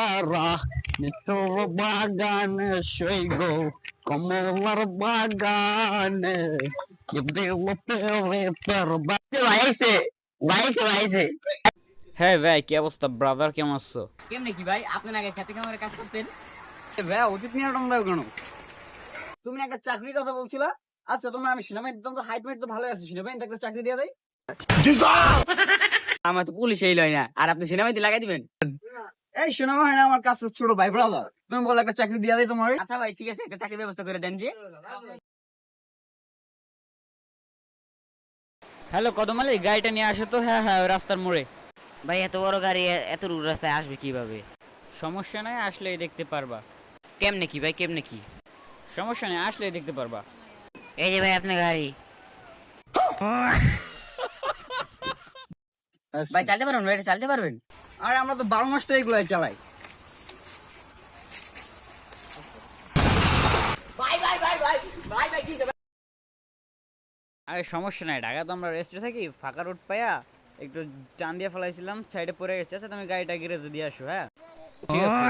কমলারা নিটোর বাগানে সৈগ কমলার বাগানে কি দিল পেরে পের ভাইছে ভাইছে ভাইছে হ্যাঁ ভাই কি অবস্থা ব্রাদার কেমন আছো? কেমনে কি ভাই? আপনার আগে খেতে কামারে কাজ করতেন? ভাই উচিত নিয়ে টং দাও কেন? তুমি একটা চাকরির কথা বলছিলা? আচ্ছা তোমরা আমি শুনে তোমার তো হাইট মাইট তো ভালো আছে শুনে ভাই একটা চাকরি দিয়ে দেয় আমার তো পুলিশ এই লয় না আর আপনি সিনেমাতে লাগাই দিবেন। এই শোনা হয় না আমার কাছে ছোট ভাই ব্রাদার তুমি বলে একটা চাকরি দিয়ে দেয় তোমার? আচ্ছা ভাই ঠিক আছে একটা চাকরির ব্যবস্থা করে দেন যে। হ্যালো কদম আলী গাড়িটা নিয়ে আসো তো। হ্যাঁ হ্যাঁ রাস্তার মোড়ে। ভাই এত বড় গাড়ি এত দূর রাস্তায় আসবে কীভাবে? সমস্যা নাই আসলেই দেখতে পারবা। কেমনে কি ভাই কেমনে কি? সমস্যা নাই আসলেই দেখতে পারবা। এই যে ভাই আপনার গাড়ি। ভাই চালতে পারবেন ভাই এটা চালতে পারবেন? আর আমরা তো বারো মাস তো এগুলাই চালাই। আরে সমস্যা নাই ঢাকা তো আমরা রেস্টে থাকি ফাঁকা রোড পাইয়া একটু চান দিয়ে ফেলাইছিলাম সাইডে পরে গেছে। আচ্ছা তুমি গাড়িটা গ্যারেজে দিয়ে আসো হ্যাঁ? ঠিক আছে।